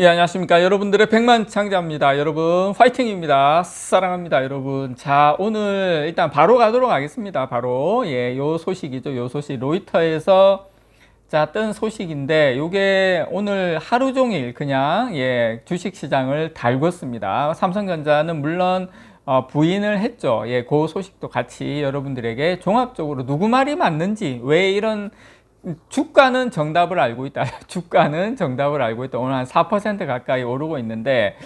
예, 안녕하십니까. 여러분들의 백만 창자입니다. 여러분, 파이팅입니다. 사랑합니다, 여러분. 자, 오늘 일단 바로 가도록 하겠습니다. 바로. 예, 요 소식이죠. 요 소식. 로이터에서 자, 뜬 소식인데, 요게 오늘 하루 종일 그냥, 예, 주식 시장을 달궜습니다. 삼성전자는 물론, 어, 부인을 했죠. 예, 그 소식도 같이 여러분들에게 종합적으로 누구 말이 맞는지, 왜 이런 주가는 정답을 알고 있다. 주가는 정답을 알고 있다. 오늘 한 4% 가까이 오르고 있는데,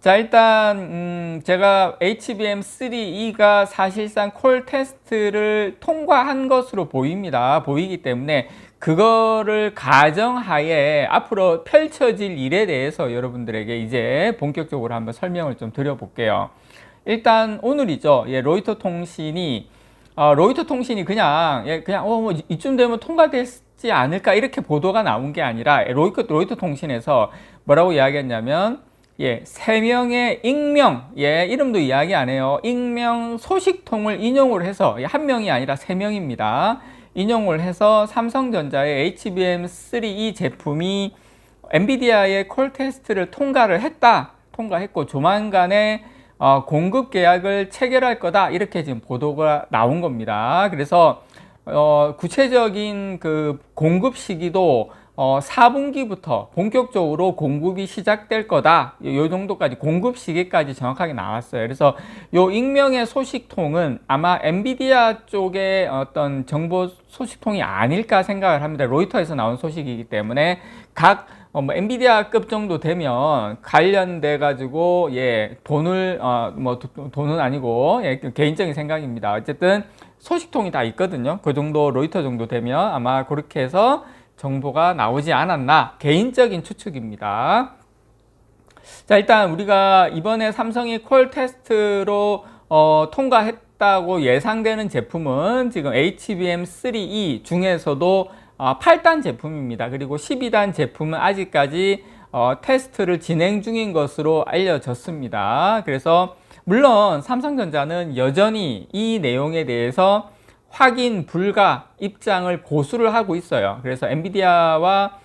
자, 일단, 음, 제가 HBM3E가 사실상 콜 테스트를 통과한 것으로 보입니다. 보이기 때문에, 그거를 가정하에 앞으로 펼쳐질 일에 대해서 여러분들에게 이제 본격적으로 한번 설명을 좀 드려볼게요. 일단 오늘이죠. 예, 로이터 통신이 어, 로이터 통신이 그냥 예, 그냥 어, 뭐 이쯤 되면 통과되지 않을까 이렇게 보도가 나온 게 아니라 로이터, 로이터 통신에서 뭐라고 이야기했냐면 예, 세 명의 익명, 예, 이름도 이야기 안 해요. 익명 소식통을 인용을 해서 예, 한 명이 아니라 세 명입니다. 인용을 해서 삼성전자의 HBM3E 제품이 엔비디아의 콜 테스트를 통과를 했다. 통과했고 조만간에 어, 공급 계약을 체결할 거다 이렇게 지금 보도가 나온 겁니다. 그래서 어, 구체적인 그 공급 시기도 어, 4분기부터 본격적으로 공급이 시작될 거다. 요 정도까지 공급 시기까지 정확하게 나왔어요. 그래서 요 익명의 소식통은 아마 엔비디아 쪽의 어떤 정보 소식통이 아닐까 생각을 합니다. 로이터에서 나온 소식이기 때문에 각 어, 뭐 엔비디아급 정도 되면 관련돼 가지고 예 돈을 어뭐 돈은 아니고 예 개인적인 생각입니다. 어쨌든 소식통이 다 있거든요. 그 정도 로이터 정도 되면 아마 그렇게 해서 정보가 나오지 않았나 개인적인 추측입니다. 자 일단 우리가 이번에 삼성이 콜 테스트로 어, 통과했다고 예상되는 제품은 지금 HBM3E 중에서도 어, 8단 제품입니다. 그리고 12단 제품은 아직까지 어, 테스트를 진행 중인 것으로 알려졌습니다. 그래서 물론 삼성전자는 여전히 이 내용에 대해서 확인 불가 입장을 고수를 하고 있어요. 그래서 엔비디아와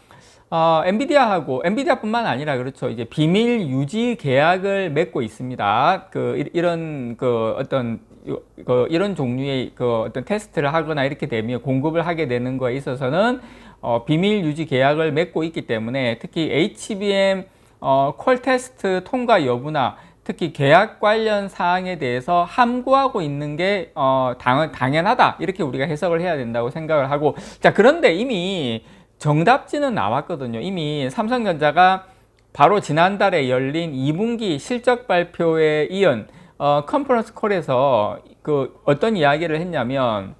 어, 엔비디아하고 엔비디아뿐만 아니라 그렇죠. 이제 비밀 유지 계약을 맺고 있습니다. 그 이런 그 어떤 그 이런 종류의 그 어떤 테스트를 하거나 이렇게 되면 공급을 하게 되는 거에 있어서는 어, 비밀 유지 계약을 맺고 있기 때문에 특히 HBM 어, 콜 테스트 통과 여부나 특히 계약 관련 사항에 대해서 함구하고 있는 게 어, 당, 당연하다. 이렇게 우리가 해석을 해야 된다고 생각을 하고. 자 그런데 이미 정답지는 나왔거든요. 이미 삼성전자가 바로 지난달에 열린 2분기 실적 발표에 이은 어, 컨퍼런스 콜에서 그 어떤 이야기를 했냐면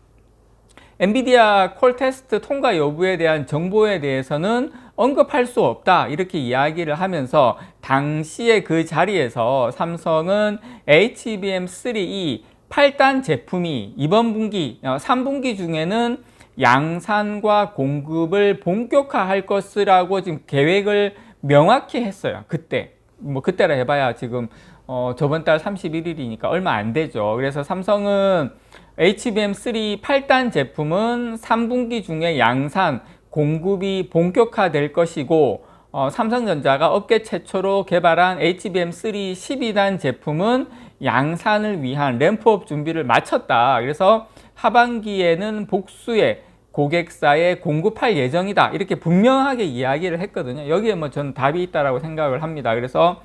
엔비디아 콜 테스트 통과 여부에 대한 정보에 대해서는 언급할 수 없다 이렇게 이야기를 하면서 당시에 그 자리에서 삼성은 HBM3E 8단 제품이 이번 분기 3분기 어, 중에는 양산과 공급을 본격화할 것이라고 지금 계획을 명확히 했어요. 그때 뭐 그때라 해봐야 지금 어, 저번 달 31일이니까 얼마 안 되죠. 그래서 삼성은 HBM3 8단 제품은 3분기 중에 양산 공급이 본격화될 것이고 어, 삼성전자가 업계 최초로 개발한 HBM3 12단 제품은 양산을 위한 램프업 준비를 마쳤다. 그래서 하반기에는 복수의 고객사에 공급할 예정이다. 이렇게 분명하게 이야기를 했거든요. 여기에 뭐 저는 답이 있다라고 생각을 합니다. 그래서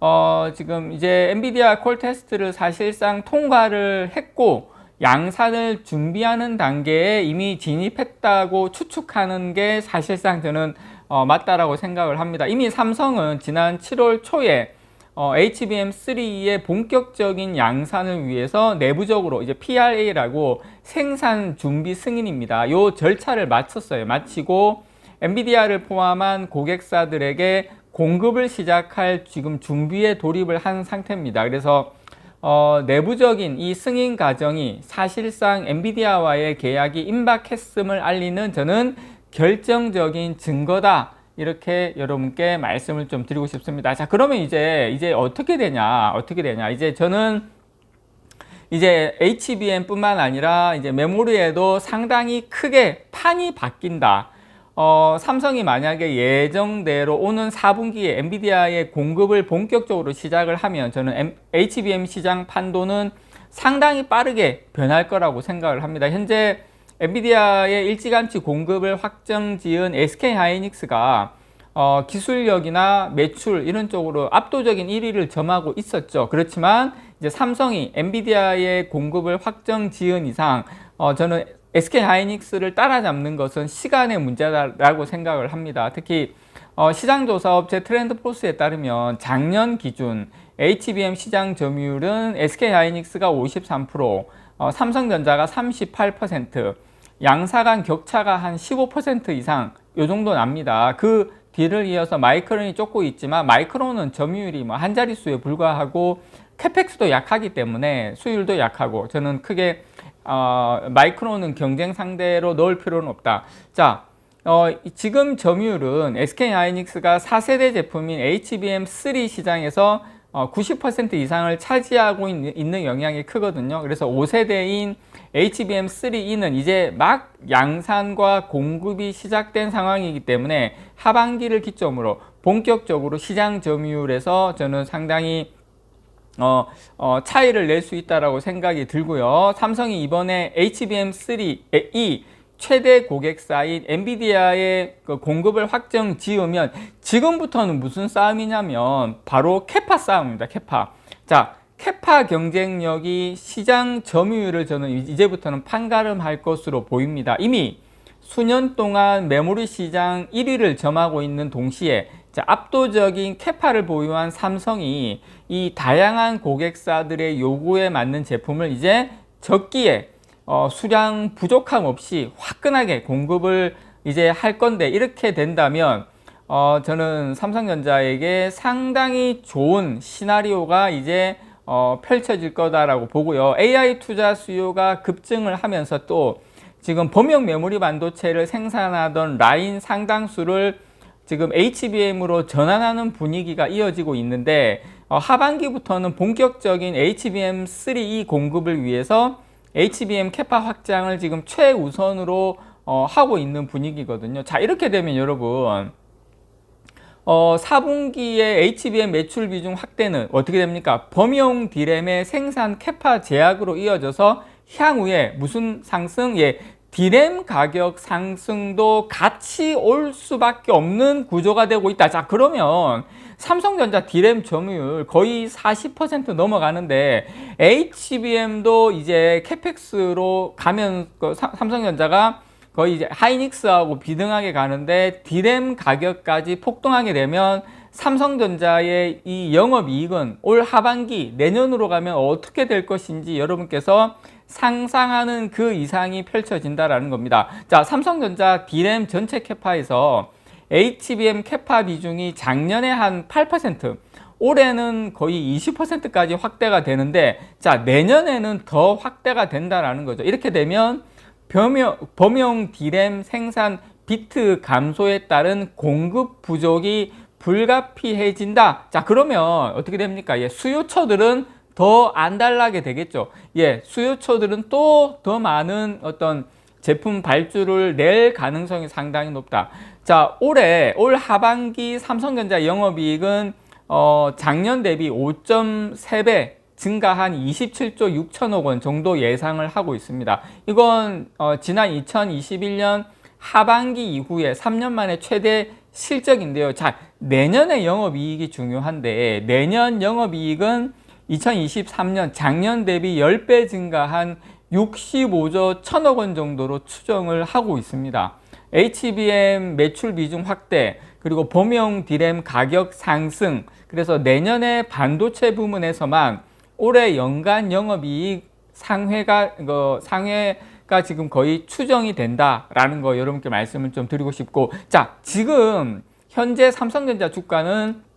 어, 지금 이제 엔비디아 콜 테스트를 사실상 통과를 했고 양산을 준비하는 단계에 이미 진입했다고 추측하는 게 사실상 저는 어, 맞다라고 생각을 합니다. 이미 삼성은 지난 7월 초에 어, HBM3의 본격적인 양산을 위해서 내부적으로 이제 PRA라고 생산 준비 승인입니다. 요 절차를 마쳤어요. 마치고 엔비디아를 포함한 고객사들에게 공급을 시작할 지금 준비에 돌입을 한 상태입니다. 그래서 어, 내부적인 이 승인 과정이 사실상 엔비디아와의 계약이 임박했음을 알리는 저는 결정적인 증거다. 이렇게 여러분께 말씀을 좀 드리고 싶습니다. 자, 그러면 이제, 이제 어떻게 되냐, 어떻게 되냐. 이제 저는 이제 HBM 뿐만 아니라 이제 메모리에도 상당히 크게 판이 바뀐다. 어, 삼성이 만약에 예정대로 오는 4분기에 엔비디아의 공급을 본격적으로 시작을 하면 저는 HBM 시장 판도는 상당히 빠르게 변할 거라고 생각을 합니다. 현재 엔비디아의 일찌감치 공급을 확정 지은 SK 하이닉스가 어, 기술력이나 매출 이런 쪽으로 압도적인 1위를 점하고 있었죠. 그렇지만 이제 삼성이 엔비디아의 공급을 확정 지은 이상 어, 저는 SK 하이닉스를 따라잡는 것은 시간의 문제다라고 생각을 합니다. 특히 어, 시장조사업체 트렌드포스에 따르면 작년 기준 HBM 시장 점유율은 SK 하이닉스가 53%, 어, 삼성전자가 38%, 양사 간 격차가 한 15% 이상 요 정도 납니다. 그 뒤를 이어서 마이크론이 쫓고 있지만 마이크론은 점유율이 뭐 한 자릿수에 불과하고 캐펙스도 약하기 때문에 수율도 약하고 저는 크게 어, 마이크론은 경쟁 상대로 넣을 필요는 없다. 자, 어, 지금 점유율은 SK 하이닉스가 4세대 제품인 HBM3 시장에서 어, 90% 이상을 차지하고 있는, 있는 영향이 크거든요. 그래서 5세대인 HBM3E는 이제 막 양산과 공급이 시작된 상황이기 때문에 하반기를 기점으로 본격적으로 시장 점유율에서 저는 상당히 어, 어, 차이를 낼 수 있다라고 생각이 들고요. 삼성이 이번에 HBM3E 최대 고객사인 엔비디아의 그 공급을 확정 지으면 지금부터는 무슨 싸움이냐면 바로 캐파 싸움입니다. 캐파. 자, 캐파 경쟁력이 시장 점유율을 저는 이제부터는 판가름할 것으로 보입니다. 이미 수년 동안 메모리 시장 1위를 점하고 있는 동시에 자, 압도적인 캐파를 보유한 삼성이 이 다양한 고객사들의 요구에 맞는 제품을 이제 적기에 어, 수량 부족함 없이 화끈하게 공급을 이제 할 건데 이렇게 된다면 어, 저는 삼성전자에게 상당히 좋은 시나리오가 이제 어, 펼쳐질 거다라고 보고요. AI 투자 수요가 급증을 하면서 또 지금 범용 메모리 반도체를 생산하던 라인 상당수를 지금 HBM으로 전환하는 분위기가 이어지고 있는데 어, 하반기부터는 본격적인 HBM3E 공급을 위해서 HBM 캐파 확장을 지금 최우선으로 어, 하고 있는 분위기거든요. 자 이렇게 되면 여러분 어, 4분기에 HBM 매출 비중 확대는 어떻게 됩니까? 범용 디램의 생산 캐파 제약으로 이어져서 향후에 무슨 상승? 예, 디램 가격 상승도 같이 올 수밖에 없는 구조가 되고 있다. 자, 그러면 삼성전자 디램 점유율 거의 40% 넘어가는데 HBM도 이제 캐펙스로 가면 그 사- 삼성전자가 거의 이제 하이닉스하고 비등하게 가는데 디램 가격까지 폭등하게 되면 삼성전자의 이 영업이익은 올 하반기 내년으로 가면 어떻게 될 것인지 여러분께서 상상하는 그 이상이 펼쳐진다라는 겁니다. 자, 삼성전자 디램 전체 캐파에서 HBM 캐파 비중이 작년에 한 8%, 올해는 거의 20%까지 확대가 되는데, 자, 내년에는 더 확대가 된다라는 거죠. 이렇게 되면 범용, 범용 디램 생산 비트 감소에 따른 공급 부족이 불가피해진다. 자, 그러면 어떻게 됩니까? 예, 수요처들은 더 안달나게 되겠죠. 예, 수요처들은 또 더 많은 어떤 제품 발주를 낼 가능성이 상당히 높다. 자, 올해 올 하반기 삼성전자 영업이익은 어, 작년 대비 5.3배 증가한 27조 6천억 원 정도 예상을 하고 있습니다. 이건 어, 지난 2021년 하반기 이후에 3년 만에 최대 실적인데요. 자, 내년의 영업이익이 중요한데 내년 영업이익은 2023년 작년 대비 10배 증가한 65조 1000억 원 정도로 추정을 하고 있습니다. HBM 매출 비중 확대, 그리고 범용 디램 가격 상승, 그래서 내년에 반도체 부문에서만 올해 연간 영업이익 상회가 그 상회가 지금 거의 추정이 된다라는 거 여러분께 말씀을 좀 드리고 싶고 자 지금 현재 삼성전자 주가는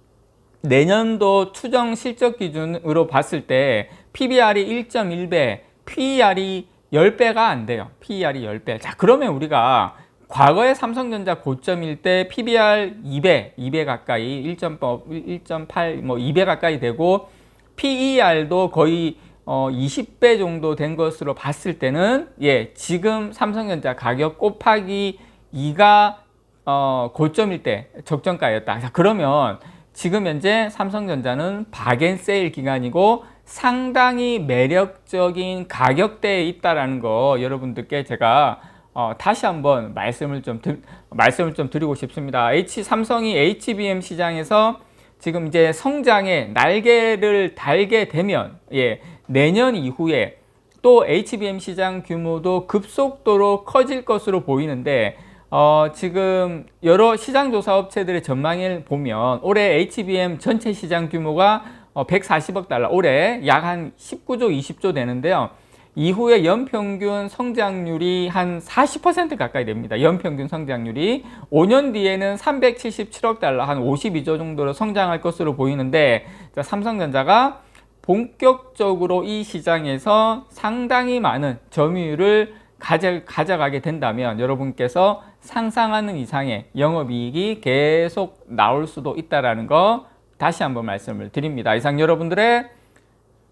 내년도 추정 실적 기준으로 봤을 때 PBR이 1.1배, PER이 10배가 안 돼요. PER이 10배. 자, 그러면 우리가 과거에 삼성전자 고점일 때 PBR 2배, 2배 가까이 1.8, 뭐 2배 가까이 되고 PER도 거의 어 20배 정도 된 것으로 봤을 때는 예, 지금 삼성전자 가격 곱하기 2가 어, 고점일 때 적정가였다. 자, 그러면 지금 현재 삼성전자는 박앤세일 기간이고 상당히 매력적인 가격대에 있다라는 거 여러분들께 제가 어, 다시 한번 말씀을 좀 드, 말씀을 좀 드리고 싶습니다. H 삼성이 HBM 시장에서 지금 이제 성장의 날개를 달게 되면 예, 내년 이후에 또 HBM 시장 규모도 급속도로 커질 것으로 보이는데 어, 지금 여러 시장 조사 업체들의 전망을 보면 올해 HBM 전체 시장 규모가 어, 140억 달러, 올해 약 한 19조, 20조 되는데요. 이후에 연평균 성장률이 한 40% 가까이 됩니다. 연평균 성장률이 5년 뒤에는 377억 달러, 한 52조 정도로 성장할 것으로 보이는데 자, 삼성전자가 본격적으로 이 시장에서 상당히 많은 점유율을 가져, 가져가게 된다면 여러분께서 상상하는 이상의 영업이익이 계속 나올 수도 있다라는 거 다시 한번 말씀을 드립니다. 이상 여러분들의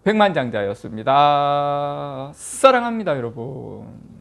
백만장자였습니다. 사랑합니다, 여러분.